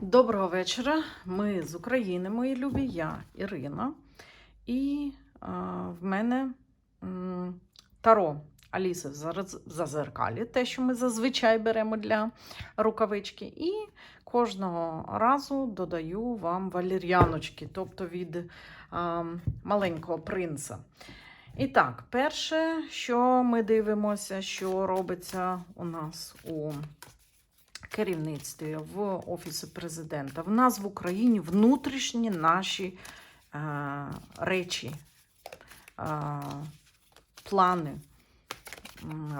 Доброго вечора. Ми з України, мої любі, я Ірина. І а, в мене м, таро Аліси в зазеркалі, те, що ми зазвичай беремо для рукавички. І кожного разу додаю вам валір'яночки, тобто від а, маленького принца. І так, перше, що ми дивимося, що робиться у нас у керівництві в Офісі президента. В нас в Україні внутрішні наші е, речі, е, плани,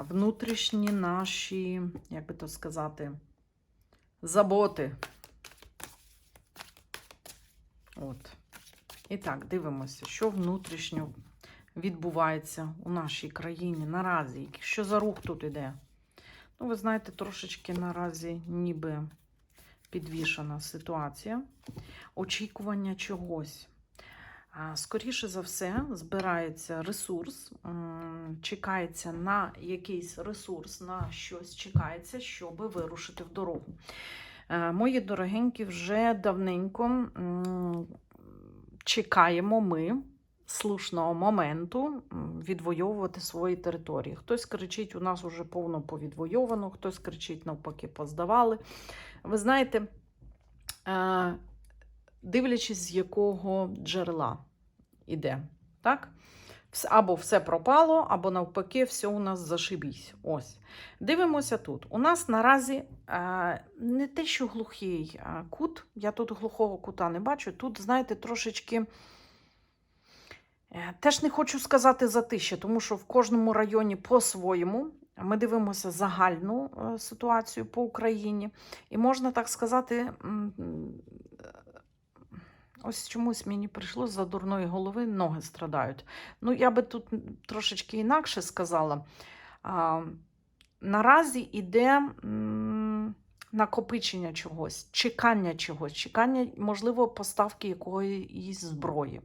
внутрішні наші, як би то сказати, заботи. От. І так, дивимося, що внутрішньо відбувається у нашій країні наразі. Що за рух тут іде? Ну, ви знаєте, трошечки наразі ніби підвішена ситуація. Очікування чогось. Скоріше за все, збирається ресурс, чекається на якийсь ресурс, на щось чекається, щоб вирушити в дорогу. Е, Мої дорогенькі, вже давненько чекаємо ми слушного моменту відвоювати свої території. Хтось кричить, у нас уже повно повідвойовано, хтось кричить, навпаки, поздавали. Ви знаєте, е, дивлячись, з якого джерела іде, так? Або все пропало, або навпаки, все у нас зашибісь. Ось. Дивимося тут. У нас наразі е, не те, що глухий е, кут, я тут глухого кута не бачу. Тут, знаєте, трошечки. Е, Теж не хочу сказати затище, тому що в кожному районі по-своєму ми дивимося загальну е, ситуацію по Україні. І можна так сказати, е, ось чомусь мені прийшло за дурної голови, ноги страдають. Ну, я би тут трошечки інакше сказала. Наразі іде м, накопичення чогось, чекання чогось, чекання, можливо, поставки якоїсь зброї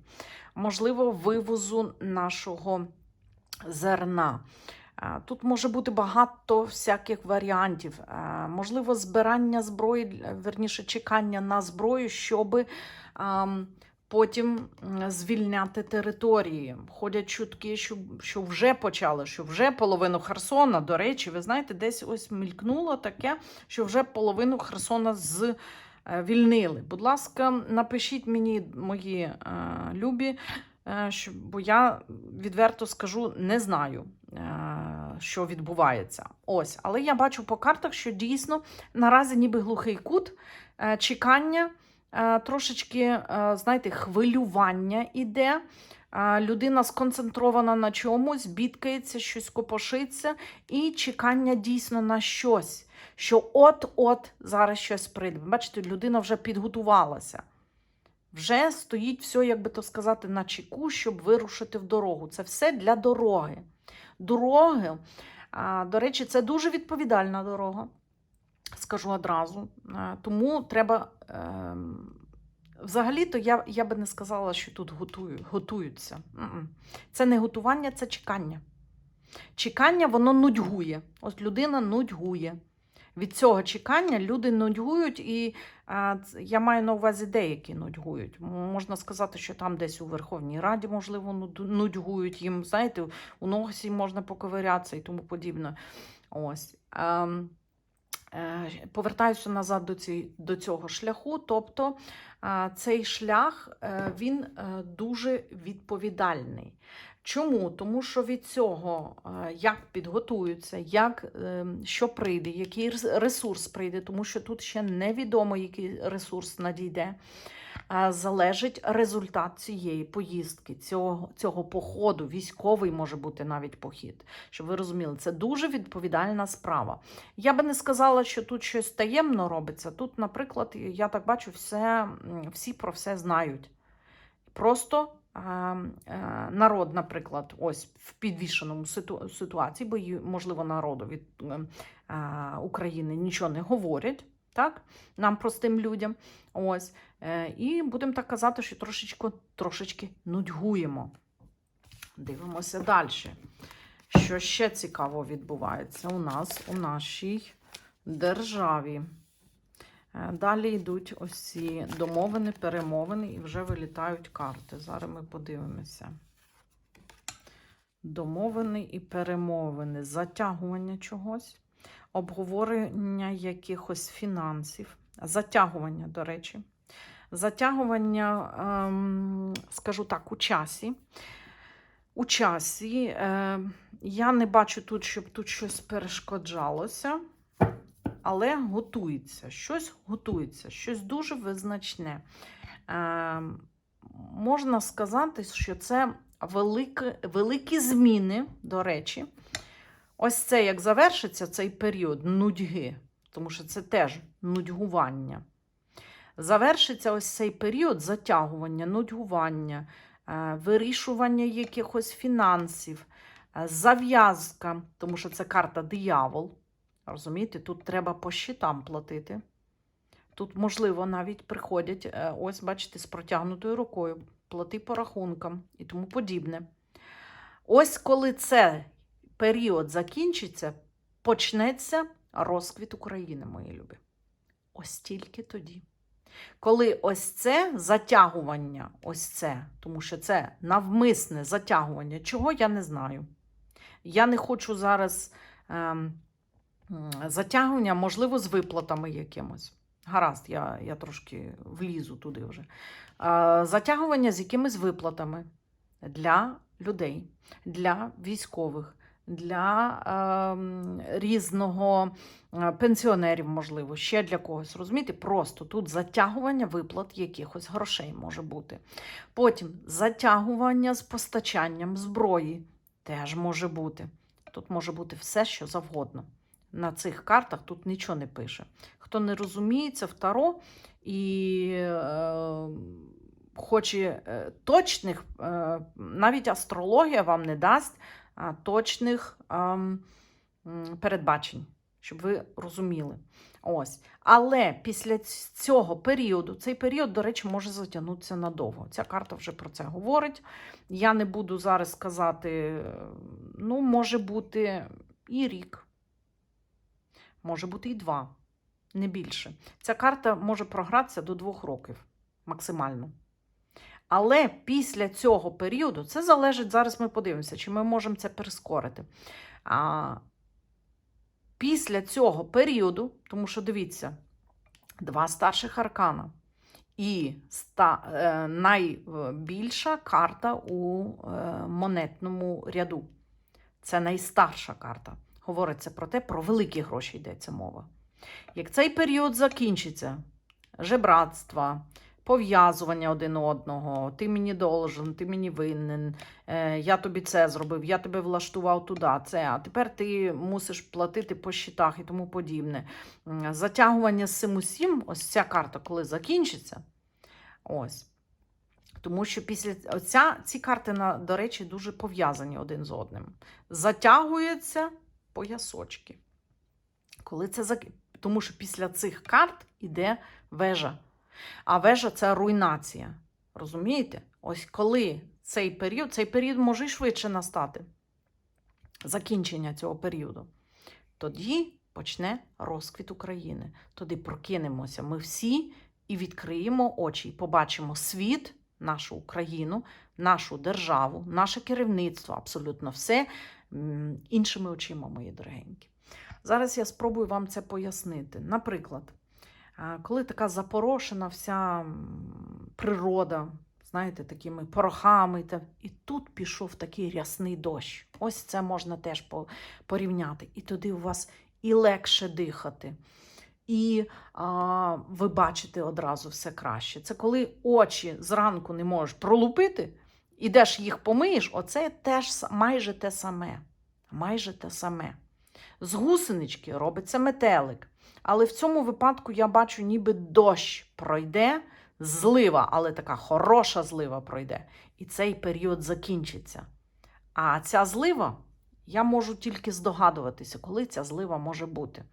можливо, вивозу нашого зерна. Тут може бути багато всяких варіантів. Можливо, збирання зброї, верніше, чекання на зброю, щоб потім звільняти території. Ходять чутки, що, що вже почали, що вже половину Херсона, до речі, ви знаєте, десь ось мількнуло таке, що вже половину Херсона з. е. Будь ласка, напишіть мені, мої е, любі, е, що, бо я відверто скажу, не знаю, е, що відбувається. Ось, але я бачу по картах, що дійсно наразі ніби глухий кут, е, чекання, трошечки, е, знаєте, хвилювання іде. Е, Людина сконцентрована на чомусь, бідкається, щось копошиться, і чекання дійсно на щось, що от-от зараз щось прийде. Бачите, людина вже підготувалася. Вже стоїть все, як би то сказати, на чеку, щоб вирушити в дорогу. Це все для дороги. Дороги, до речі, це дуже відповідальна дорога, скажу одразу. Тому треба. ем, Взагалі-то я, я би не сказала, що тут готую, готуються. Це не готування, це чекання. Чекання, воно нудьгує. Ось людина нудьгує. Від цього чекання люди нудьгують, і а, я маю на увазі деякі нудьгують. Можна сказати, що там десь у Верховній Раді, можливо, нудьгують їм, знаєте, у ногсі можна поковирятися і тому подібне. Ось. Ем, е, Повертаюся назад до, ці, до цього шляху. Тобто е, цей шлях е, він е, дуже відповідальний. Чому? Тому що від цього, е, як підготуються, як, е, що прийде, який ресурс прийде, тому що тут ще невідомо, який ресурс надійде, залежить результат цієї поїздки, цього, цього походу. Військовий може бути навіть похід. Щоб ви розуміли, це дуже відповідальна справа. Я би не сказала, що тут щось таємно робиться. Тут, наприклад, я так бачу, все, всі про все знають. Просто народ, наприклад, ось в підвішеному ситу, ситуації, бо можливо, народу від е, е, України нічого не говорять, так? Нам, простим людям. Ось. Е, і будемо так казати, що трошечки, трошечки нудьгуємо. Дивимося далі. Що ще цікаво відбувається у нас у нашій державі? Е, Далі йдуть ось домовини, перемовини і вже вилітають карти. Зараз ми подивимося. Домовини і перемовини, затягування чогось, обговорення якихось фінансів, затягування, до речі, затягування, ем, скажу так, у часі. У часі е, я не бачу тут, щоб тут щось перешкоджалося, але готується, щось готується, щось дуже визначне. Е, можна сказати, що це великі, великі зміни, до речі. Ось це як завершиться цей період нудьги, тому що це теж нудьгування. Завершиться ось цей період затягування, нудьгування, е, вирішування якихось фінансів, е, зав'язка, тому що це карта диявол. Розумієте, тут треба по щитам платити. Тут, можливо, навіть приходять, е, ось, бачите, з протягнутою рукою, плати по рахункам і тому подібне. Ось коли цей період закінчиться, почнеться розквіт України, мої любі. Ось тільки тоді. Коли ось це затягування, ось це, тому що це навмисне затягування, чого я не знаю. Я не хочу зараз ем, затягування, можливо, з виплатами якимось. Гаразд, я, я трошки влізу туди вже. Е, затягування з якимись виплатами для людей, для військових, для ем, різного е, пенсіонерів, можливо, ще для когось. Розумієте? Просто тут затягування виплат якихось грошей може бути. Потім затягування з постачанням зброї теж може бути. Тут може бути все, що завгодно. На цих картах тут нічого не пише. Хто не розуміється в Таро і е, хоче е, точних, е, навіть астрологія вам не дасть точних м, передбачень, щоб ви розуміли. Ось. Але після цього періоду, цей період, до речі, може затягнутися надовго. Ця карта вже про це говорить. Я не буду зараз казати, е, ну, може бути і рік, може бути і два, не більше. Ця карта може програтися до двох років максимально. Але після цього періоду, це залежить, зараз ми подивимося, чи ми можемо це прискорити. А, після цього періоду, тому що дивіться, два старших аркана і ста, е, найбільша карта у е, монетному ряду. Це найстарша карта. Говориться про те, про великі гроші йдеться мова. Як цей період закінчиться, жебратства, пов'язування один одного, ти мені должен, ти мені винен, е, я тобі це зробив, я тебе влаштував туди, це, а тепер ти мусиш платити по щитах і тому подібне. Затягування з цим усім, ось ця карта, коли закінчиться, ось. Тому що після оця, ці карти, до речі, дуже пов'язані один з одним. Затягуються поясочки. Коли це зак... Тому що після цих карт іде вежа. А вежа це руйнація. Розумієте? Ось коли цей період, цей період може й швидше настати. Закінчення цього періоду. Тоді почне розквіт України. Тоді прокинемося ми всі і відкриємо очі, і побачимо світ, нашу Україну, нашу державу, наше керівництво, абсолютно все іншими очима, мої дорогенькі. Зараз я спробую вам це пояснити. Наприклад, коли така запорошена вся природа, знаєте, такими порохами, і тут пішов такий рясний дощ. Ось це можна теж порівняти. І туди у вас і легше дихати. І а, ви бачите одразу все краще. Це коли очі зранку не можеш пролупити, ідеш їх помиєш, оце теж майже те саме. Майже те саме. З гусенички робиться метелик. Але в цьому випадку я бачу, ніби дощ пройде, злива, але така хороша злива пройде. І цей період закінчиться. А ця злива, я можу тільки здогадуватися, коли ця злива може бути.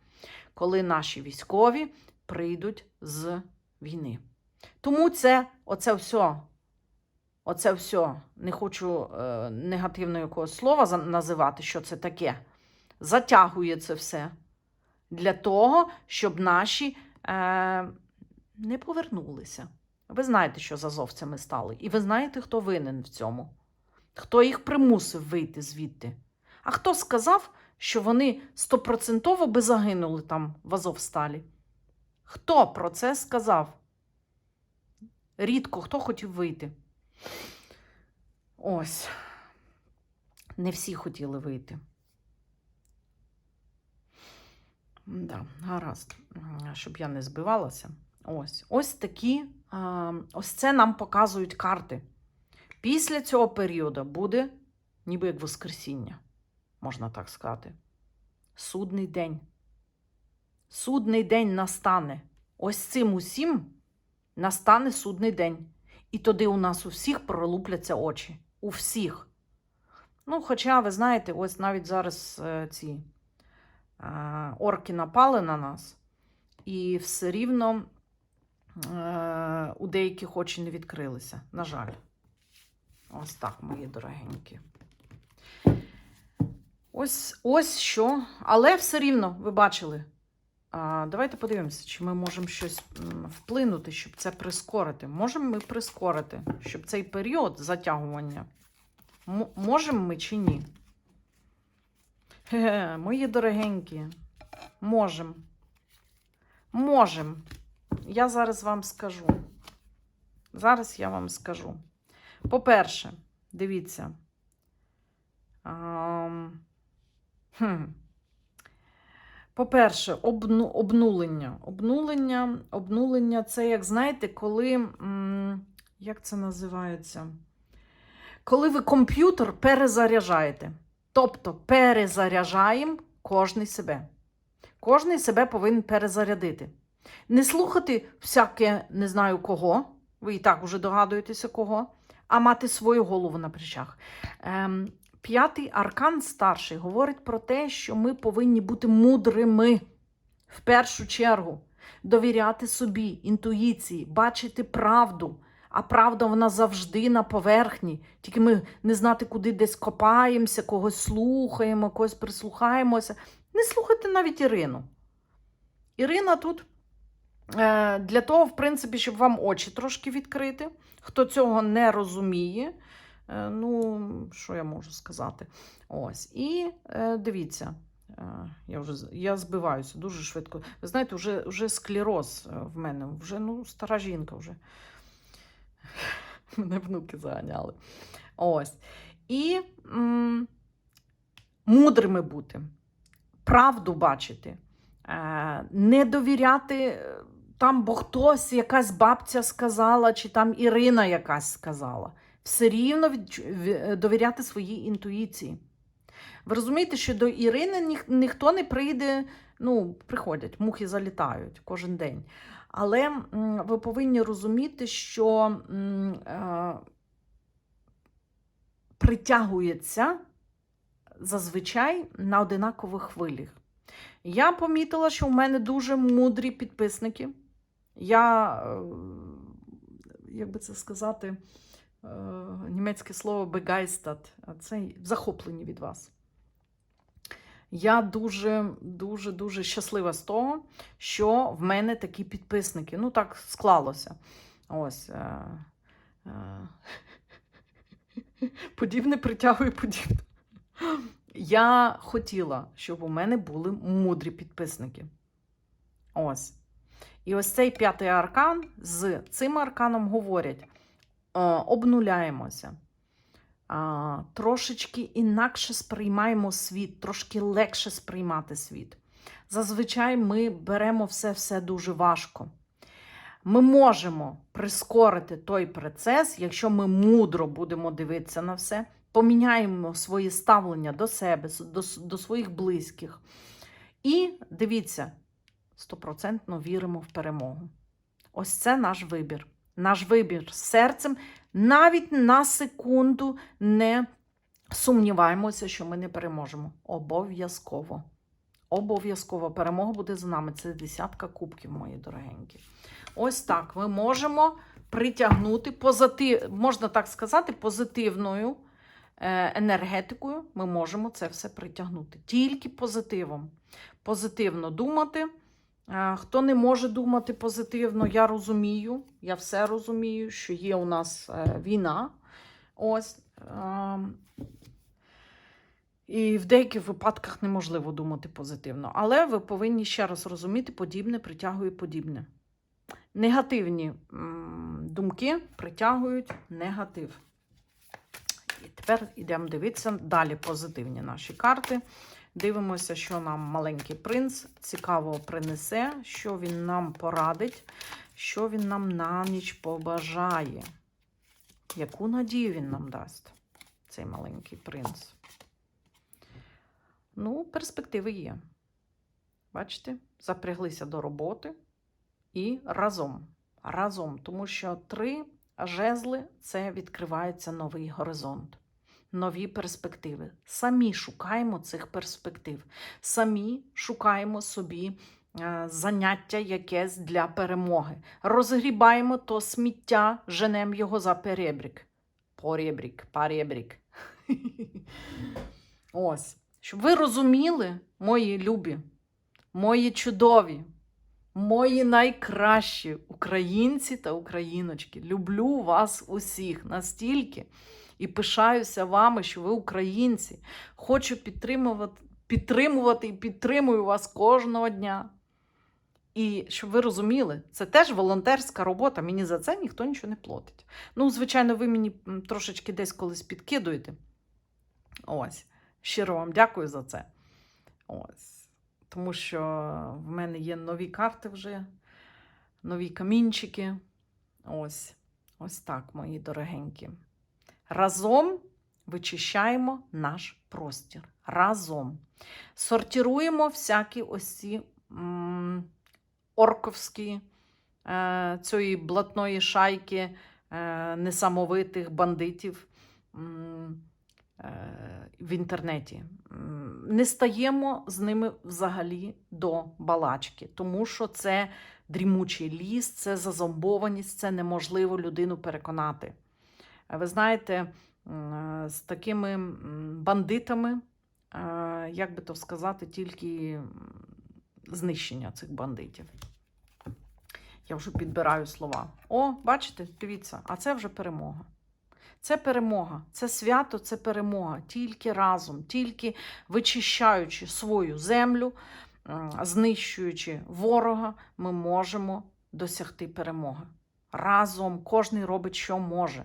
Коли наші військові прийдуть з війни. Тому це оце все, оце все, не хочу е, негативного якогось слова називати, що це таке. Затягує це все для того, щоб наші е, не повернулися. Ви знаєте, що з азовцями стали, і ви знаєте, хто винен в цьому, хто їх примусив вийти звідти. А хто сказав, що вони стопроцентово би загинули там в Азовсталі? Хто про це сказав? Рідко хто хотів вийти. Ось. Не всі хотіли вийти. Да, гаразд, щоб я не збивалася. Ось, ось такі, ось це нам показують карти. Після цього періоду буде ніби як Воскресіння, можна так сказати. Судний день. Судний день настане. Ось цим усім настане судний день. І тоді у нас у всіх пролупляться очі. У всіх. Ну, хоча, ви знаєте, ось навіть зараз е, ці е, орки напали на нас, і все рівно е, у деяких очі не відкрилися. На жаль. Ось так, мої дорогенькі. Ось, ось що. Але все рівно, ви бачили. А, давайте подивимося, чи ми можемо щось вплинути, щоб це прискорити. Можемо ми прискорити, щоб цей період затягування. М- можемо ми чи ні? Хе-хе, мої дорогенькі, можемо. Можемо. Я зараз вам скажу. Зараз я вам скажу. По-перше, дивіться. Ам, хм. По-перше, обну, обнулення. Обнулення, обнулення це, як знаєте, коли. Як це називається? Коли ви комп'ютер перезаряджаєте. Тобто перезаряджаємо кожний себе. Кожний себе повинен перезарядити. Не слухати всяке не знаю кого, ви і так вже догадуєтеся кого, а мати свою голову на плечах. Ем, п'ятий аркан старший говорить про те, що ми повинні бути мудрими в першу чергу, довіряти собі, інтуїції, бачити правду. А правда, вона завжди на поверхні. Тільки ми не знати, куди десь копаємося, когось слухаємо, когось прислухаємося. Не слухайте навіть Ірину. Ірина тут е, для того, в принципі, щоб вам очі трошки відкрити. Хто цього не розуміє, ну, що я можу сказати? Ось. І е, дивіться, е, я вже я збиваюся дуже швидко. Ви знаєте, вже, вже склероз е, в мене, вже ну, стара жінка вже. Мене внуки заганяли. Ось. І м, мудрими бути, правду бачити, е, не довіряти е, там, бо хтось, якась бабця сказала, чи там Ірина якась сказала. Все рівно відчу- довіряти своїй інтуїції. Ви розумієте, що до Ірини ніх, ніхто не прийде, ну, приходять, мухи залітають кожен день. Але ви повинні розуміти, що е, притягується зазвичай на одинакових хвилях. Я помітила, що в мене дуже мудрі підписники. Я, е, як би це сказати, е, німецьке слово begeistert, це захоплені від вас. Я дуже, дуже, дуже щаслива з того, що в мене такі підписники. Ну, так склалося. Ось. Е, е, подібне притягує подібне. Я хотіла, щоб у мене були мудрі підписники. Ось. І ось цей п'ятий аркан з цим арканом говорять: е, обнуляємося. Трошечки інакше сприймаємо світ, трошки легше сприймати світ. Зазвичай ми беремо все-все дуже важко. Ми можемо прискорити той процес, якщо ми мудро будемо дивитися на все, поміняємо своє ставлення до себе, до, до своїх близьких. І дивіться, стопроцентно віримо в перемогу. Ось це наш вибір. Наш вибір з серцем. Навіть на секунду не сумніваємося, що ми не переможемо. Обов'язково. Обов'язково перемога буде за нами. Це десятка кубків, мої дорогенькі. Ось так ми можемо притягнути позитив, можна так сказати, позитивною е, енергетикою. Ми можемо це все притягнути. Тільки позитивом. Позитивно думати, Хто не може думати позитивно, я розумію, я все розумію, що є у нас е, війна. Ось. І в деяких випадках неможливо думати позитивно. Але ви повинні ще раз розуміти, подібне притягує подібне. Негативні думки притягують негатив. І тепер йдемо дивитися далі позитивні наші карти. Дивимося, що нам маленький принц цікаво принесе, що він нам порадить, що він нам на ніч побажає. Яку надію він нам дасть, цей маленький принц? Ну, перспективи є. Бачите, запряглися до роботи і разом. Разом, тому що три жезли це відкривається новий горизонт, нові перспективи. Самі шукаємо цих перспектив, самі шукаємо собі е, заняття якесь для перемоги. Розгрібаємо то сміття, женемо його за перебрік. Поребрік, паребрік. Ось. Щоб ви розуміли, мої любі, мої чудові, мої найкращі українці та україночки. Люблю вас усіх настільки і пишаюся вами, що ви українці. Хочу підтримувати, підтримувати і підтримую вас кожного дня. І щоб ви розуміли, це теж волонтерська робота. Мені за це ніхто нічого не платить. Ну, звичайно, ви мені трошечки десь колись підкидуєте. Ось. Щиро вам дякую за це. Ось. Тому що в мене є нові карти вже, нові камінчики. Ось. Ось так, мої дорогенькі. Разом вичищаємо наш простір. Разом. Сортируємо всякі м, орковські е, цієї блатної шайки е, несамовитих бандитів. е, в інтернеті. Не стаємо з ними взагалі до балачки, тому що це дрімучий ліс, це зазомбованість, це неможливо людину переконати. Е, Ви знаєте, з такими бандитами, е, як би то сказати, тільки знищення цих бандитів. Я вже підбираю слова. О, бачите, дивіться, а це вже перемога. Це перемога, це свято, це перемога. Тільки разом, тільки вичищаючи свою землю, знищуючи ворога, ми можемо досягти перемоги. Разом кожен робить, що може.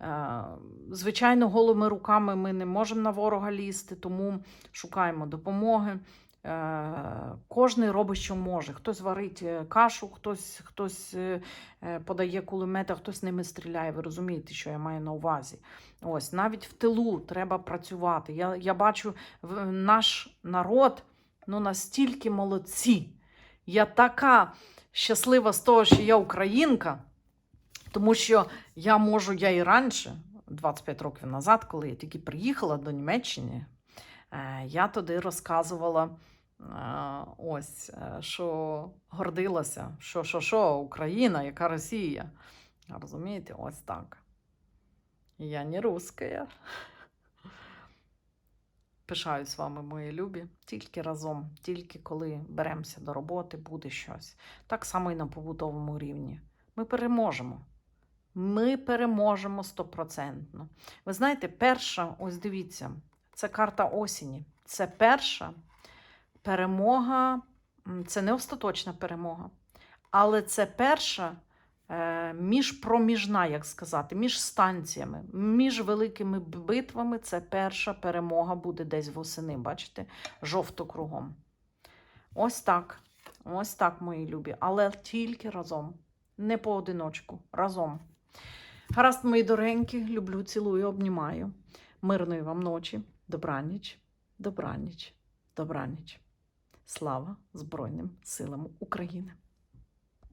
Е, Звичайно, голими руками ми не можемо на ворога лізти, тому шукаємо допомоги. Е, Кожен робить, що може. Хтось варить е, кашу, хтось, хтось подає кулемети, хтось ними стріляє. Ви розумієте, що я маю на увазі. Ось навіть в тилу треба працювати. Я, я бачу наш народ ну настільки молодці. Я така щаслива з того, що я українка, тому що я можу, я і раніше, 25 років назад, коли я тільки приїхала до Німеччини, е, я туди розказувала. е, Ось, е, що гордилася, що, що, що, Україна, яка Росія. Розумієте, ось так. Я не русская. Пишаюсь вами, мої любі. Тільки разом, тільки коли беремося до роботи, буде щось. Так само і на побутовому рівні. Ми переможемо. Ми переможемо стопроцентно. Ви знаєте, перша, ось дивіться, це карта осені. Це перша перемога, це не остаточна перемога, але це перша е, міжпроміжна, як сказати, між станціями, між великими битвами. Це перша перемога буде десь восени. Бачите, жовто кругом. Ось так. Ось так, мої любі. Але тільки разом. Не поодиночку, разом. Гаразд, мої дорогенькі, люблю, цілую, обнімаю. Мирної вам ночі, добраніч, добраніч, добраніч. Слава Збройним силам України!